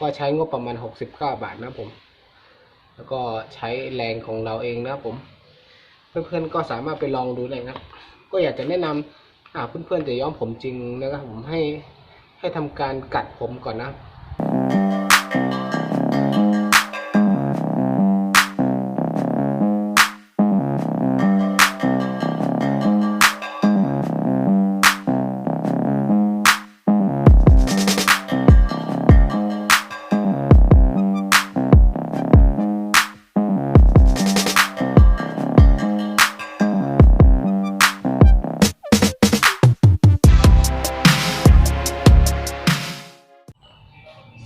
ก็ใช้งบประมาณ 69 บาทนะผม แล้วก็ใช้แรงของเราเองนะผม เพื่อนๆก็สามารถไปลองดูได้นะก็อยากจะแนะนำอ่าเพื่อนๆจะย้อมผมจริงนะครับผมให้ให้ทำการกัดผมก่อนนะ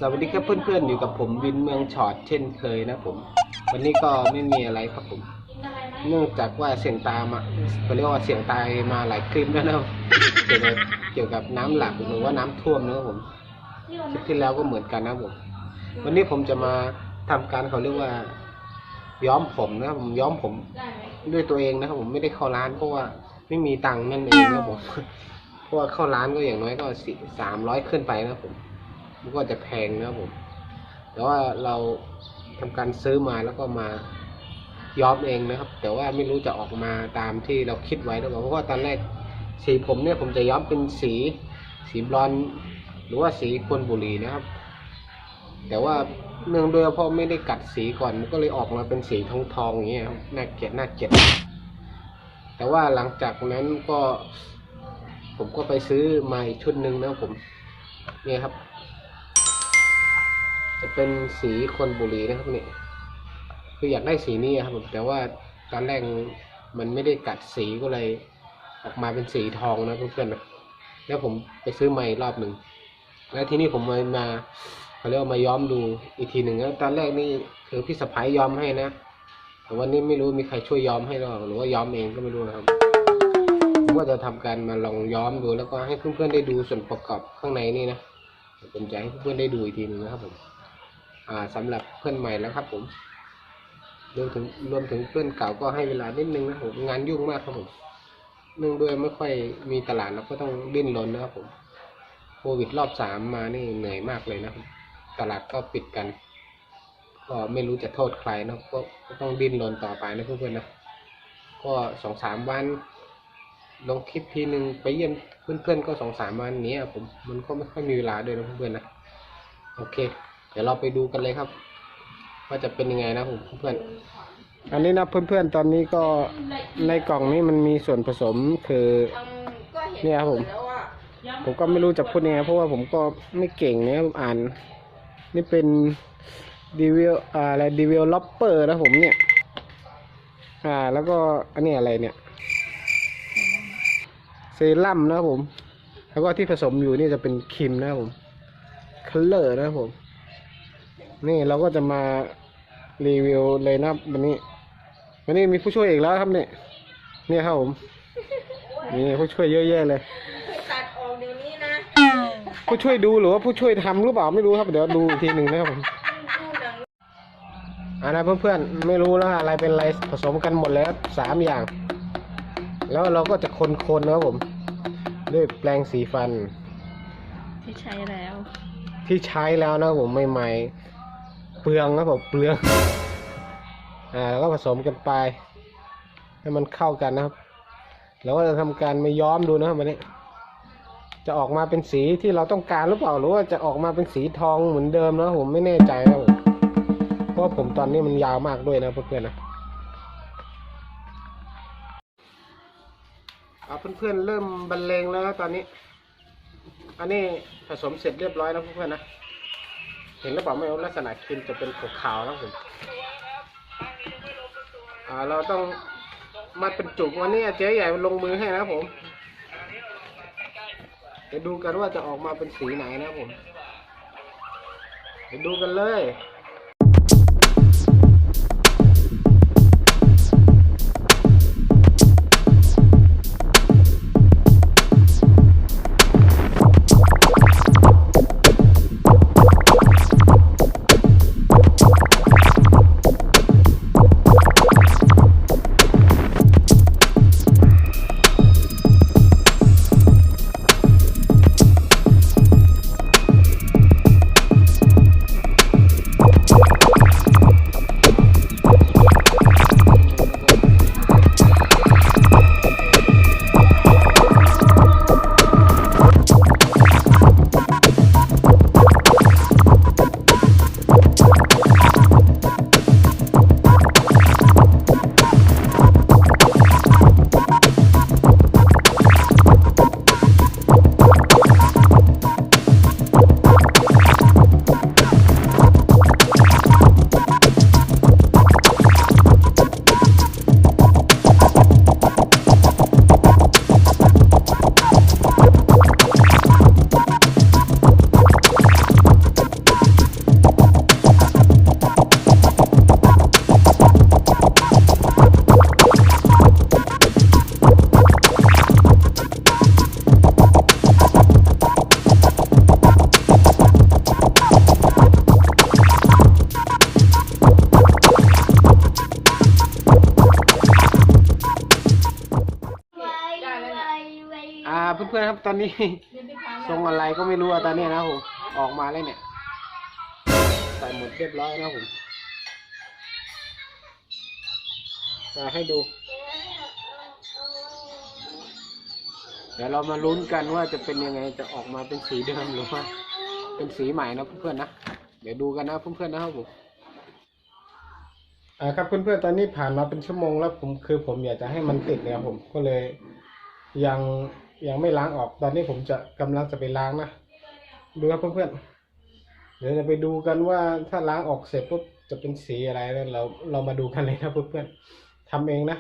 สวัสดีครับเพื่อนๆ อยู่กับผมวินเมืองชอดเช่นเคยนะผม วันนี้ก็ไม่มีอะไรครับผม เนื่องจากว่าเสียงตามอะเขาเรียกว่าเสียงตายมาหลายคลิปแล้วนะเกี่ยวกับเกี่ยวกับน้ำหลักหรือว่าน้ำท่วมนะครับผมคลิปที่แล้วก็เหมือนกันนะผม วันนี้ผมจะมาทำการเขาเรียกว่า ย้อมผมนะครับผมย้อมผมด้วยตัวเองนะครับผมไม่ได้เข้าร้านเพราะว่าไม่มีตังค์นั่นเองนะผมเพราะว่าเข้าร้านก็อย่างน้อยก็สี่สามร้อยขึ้นไปนะผม มันก็จะแพงนะครับผม แต่ว่าเราทำการซื้อมาแล้วก็มาย้อมเองนะครับ แต่ว่าไม่รู้จะออกมาตามที่เราคิดไว้หรือเปล่าเพราะว่าตอนแรกสีผมเนี่ยผมจะย้อมเป็นสีสีบลอนหรือว่าสีควนบุรีนะครับ แต่ว่าเนื่องด้วยพราะไม่ได้กัดสีก่อนมันก็เลยออกมาเป็นสีทองทองอย่างเงี้ยครับน่าเกลียดน่าเกลียดแต่ว่าหลังจากนั้นก็ ผมก็ไปซื้อมาอีกชุดหนึ่งนะครับผมเนี่ยครับ จะเป็นสีคนบุรีนะครับนี่คืออยากได้สีนี้ครับผมแต่ว่าตอนแรกมันไม่ได้กัดสีก็เลย ออกมาเป็นสีทองนะเพื่อนๆนะแล้วผมไปซื้อใหม่รอบหนึ่งแล้วที่นี่ผมมามาเขาเรียกว่ามาย้อมดูอีกทีหนึ่งแล้วตอนแรกนี่คือพี่สะพ้ายย้อมให้นะแต่วันนี้ไม่รู้มีใครช่วยย้อมให้หรอหรือว่าย้อมเองก็ไม่รู้นะครับผมก็จะทำการมาลองย้อมดูแล้วก็ให้เพื่อนๆได้ดูส่วนประกอบข้างในนี่นะผมจะให้เพื่อนๆได้ดูอีกทีหนึ่งนะครับผม สำหรับเพื่อนใหม่แล้วครับผมรวมถึงรวมถึงเพื่อนเก่าก็ให้เวลานิดนึงนะผมงานยุ่งมากครับผมเนื่องด้วยไม่ค่อยมีตลาดเราก็ต้องดิ้นรนนะครับผมโควิดรอบสามมานี่เหนื่อยมากเลยนะครับตลาดก็ปิดกัน ก็ไม่รู้จะโทษใครนะก็ต้องดิ้นรนต่อไปนะเพื่อนๆนะก็สองสามวันลงคลิปทีหนึ่งไปเยี่ยมเพื่อนๆก็สองสามวันนี้ผมมันก็ไม่ค่อยมีเวลาด้วยนะเพื่อนๆนะโอเค เดี๋ยวเราไปดูกันเลยครับ ว่าจะเป็นยังไงนะผมเพื่อน อันนี้นะเพื่อนๆตอนนี้ก็ในกล่องนี้มันมีส่วนผสมคือเนี่ยครับผม ผมก็ไม่รู้จะพูดยังไงเพราะว่าผมก็ไม่เก่งนี่ยผมอ่าน นี่เป็นดีวิลอะไรดีวิลล็อปเปอร์นะผมเนี่ย อ่า แล้วก็อันนี้อะไรเนี่ยเซรั่มนะครับผม แล้วก็ที่ผสมอยู่นี่จะเป็นครีมนะครับผมคัลเลอร์นะครับผม นี่เราก็จะมารีวิวเลยนะครับวันนี้ วันนี้มีผู้ช่วยอีกแล้วครับเนี่ยเนี่ยครับผมมีผู้ช่วยเยอะแยะเลย ตัดออกเดี๋ยวนี้นะผู้ช่วยดูหรือว่าผู้ช่วยทำหรือเปล่าไม่รู้ครับเดี๋ยวดูอีกทีหนึ่งนะครับผมดูหนังอันนะเพื่อนๆไม่รู้แล้วอะไรเป็นอะไรผสมกันหมดแล้วสามอย่าง แล้วเราก็จะคนๆนะครับผม ด้วยแปรงสีฟัน ที่ใช้แล้ว ที่ใช้แล้วนะครับผมใหม่ๆ เปลืองครับผมเปลือง อ่าแล้วก็ผสมกันไปให้มันเข้ากันนะครับ แล้วก็จะทำการมาย้อมดูนะครับวันนี้ จะออกมาเป็นสีที่เราต้องการหรือเปล่าหรือว่าจะออกมาเป็นสีทองเหมือนเดิมนะผมไม่แน่ใจนะผมเพราะผมตอนนี้มันยาวมากด้วยนะเพื่อนๆนะเอาเพื่อนๆเริ่มบรรเลงแล้วนะตอนนี้ อันนี้ผสมเสร็จเรียบร้อยแล้วเพื่อนๆนะ เห็นหรือเปล่าไม่รู้ลักษณะครีมจะเป็นขาวๆนะผมอ่าเราต้องมัดเป็นจุกวันนี้เจ๊ใหญ่ลงมือให้นะผมเดี๋ยวดูกันว่าจะออกมาเป็นสีไหนนะผมเดี๋ยวดูกันเลย เพื่อนครับตอนนี้ ทรงอะไรก็ไม่รู้อะตอนนี้นะผมออกมาแล้วเนี่ยใส่หมดเรียบร้อยนะผมมาให้ดู เดี๋ยวเรามาลุ้นกันว่าจะเป็นยังไงจะออกมาเป็นสีเดิมหรือว่าเป็นสีใหม่นะเพื่อนๆนะเดี๋ยวดูกันนะเพื่อนๆนะครับผมอ่าครับเพื่อนๆตอนนี้ผ่านมาเป็นชั่วโมงแล้วผมคือผมอยากจะให้มันติดเนี่ยผมก็เลยยัง ยังไม่ล้างออก ตอนนี้ผมจะกำลังจะไปล้างนะดูครับเพื่อนๆเดี๋ยวจะไปดูกันว่าถ้าล้างออกเสร็จปุ๊บจะเป็นสีอะไรแล้วเราเรามาดูกันเลยนะเพื่อนๆทำเองนะ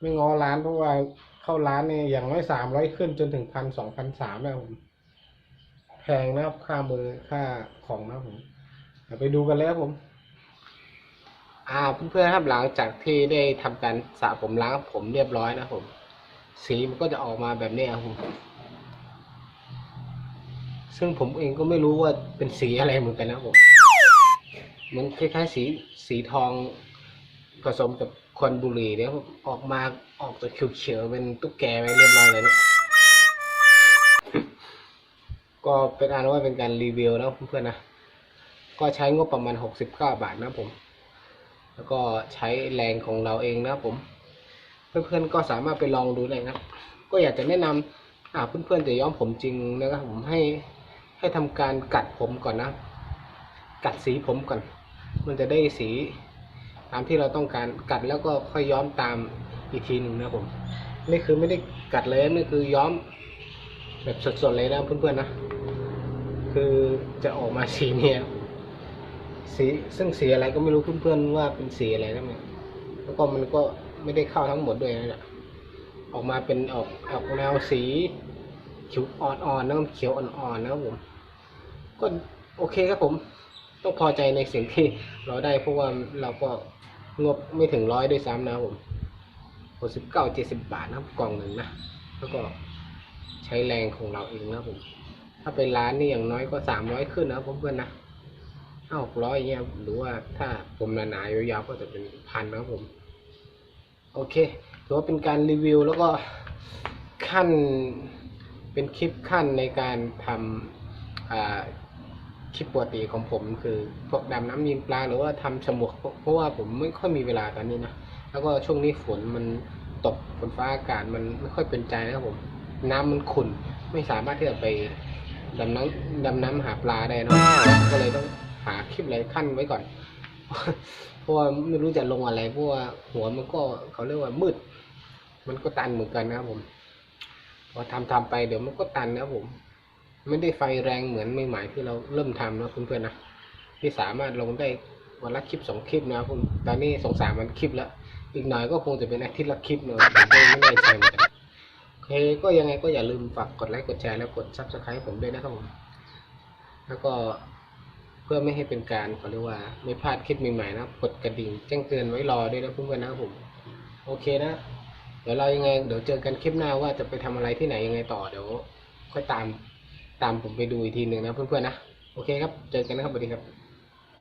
ไม่งอร้านเพราะว่าเข้าร้านเนี่ยอย่างน้อยสามร้อยขึ้นจนถึงพันสองพันสามนะผมแพงนะครับค่ามือค่าของนะผมเดี๋ยวไปดูกันเลยครับผม อ่าเพื่อนๆครับหลังจากที่ได้ทำการสระผมล้างผมเรียบร้อยนะผม สีมันก็จะออกมาแบบนี้ครับผมซึ่งผมเองก็ไม่รู้ว่าเป็นสีอะไรเหมือนกันนะผมมันคล้ายๆสีสีทองผสมกับควันบุหรี่เนี่ยออกมาออกจากเขียวๆเป็นตุ๊กแกไปเรียบร้อยเลยเนะก็เป็นอันว่าเป็นการรีวิวนะเพื่อนๆนะ ก็ใช้งบประมาณหกสิบเก้าบาทนะผม แล้วก็ใช้แรงของเราเองนะผม เพื่อนๆก็สามารถไปลองดูได้นะครับ ก็อยากจะแนะนำอ่าเพื่อนๆจะย้อมผมจริงนะครับผมให้ให้ทำการกัดผมก่อนนะ กัดสีผมก่อน มันจะได้สีตามที่เราต้องการกัดแล้วก็ค่อยย้อมตามอีกทีหนึ่งนะครับผมนี่คือไม่ได้กัดเลยนี่คือย้อมแบบสดๆเลยนะเพื่อนๆนะ คือจะออกมาสีเนี้ยสีซึ่งสีอะไรก็ไม่รู้เพื่อนๆว่าเป็นสีอะไรนะเนี่ยแล้วก็มันก็ ไม่ได้เข้าทั้งหมดด้วยนะออกมาเป็นออกออกแนวสีเขียวอ่อนๆนะครับเขียวอ่อนๆนะครับผมก็โอเคครับผม ต้องพอใจในสิ่งที่เราได้เพราะว่าเราก็งบไม่ถึงร้อยด้วยซ้ำนะครับผมหกสิบเก้าเจ็ดสิบบาทนะครับกล่องหนึ่งนะแล้วก็ใช้แรงของเราเองนะครับผม ถ้าเป็นร้านนี่อย่างน้อยก็สามร้อยขึ้นนะครับผมเพื่อนนะห้าหกร้อยเงี้ยหรือว่าถ้าผมหนาๆยาวๆก็จะเป็นพันนะครับผม โอเคถือว่าเป็นการรีวิวแล้วก็ขั้นเป็นคลิปขั้นในการทำคลิปปกติของผมคือพวกดำน้ำยิงปลาหรือว่าทำฉมวกเพราะว่าผมไม่ค่อยมีเวลาตอนนี้นะแล้วก็ช่วงนี้ฝนมันตกฝนฟ้าอากาศมันไม่ค่อยเป็นใจนะครับผม น้ำมันขุ่นไม่สามารถที่จะไปดำน้ำดำน้ำหาปลาได้นะก็เลยต้องหาคลิปอะไรขั้นไว้ก่อน เพราะว่าไม่รู้จะลงอะไรเพราะว่าหัวมันก็เขาเรียกว่ามืด มันก็ตันเหมือนกันนะครับผม พอทำทำไปเดี๋ยวมันก็ตันนะผม ไม่ได้ไฟแรงเหมือนใหม่ๆที่เราเริ่มทำนะเพื่อนๆนะที่สามารถลงได้วันละคลิปสองคลิปนะครับผมตอนนี้สองสามวันคลิปแล้วอีกหน่อยก็คงจะเป็นอาทิตย์ละคลิปเนอะผมไม่แน่ใจเหมือนกันโอเคก็ยังไงก็อย่าลืมฝากกดไลค์กดแชร์แล้วกดซับสไครต์ผมด้วยนะครับผมแล้วก็ พื่อไม่ให้เป็นการเขาเรียกว่าไม่พลาดคลิปใหม่ๆนะกดกระดิ่งแจ้งเตือนไว้รอด้วยนะเพื่อนๆนะครับผม โอเคนะ เดี๋ยวเรายังไง เดี๋ยวเจอกันคลิปหน้าว่าจะไปทำอะไรที่ไหนยังไงต่อเดี๋ยว ค่อยตามตามผมไปดูอีกทีหนึ่งนะเพื่อนๆนะ โอเคครับ เจอกันนะครับสวัสดีครับ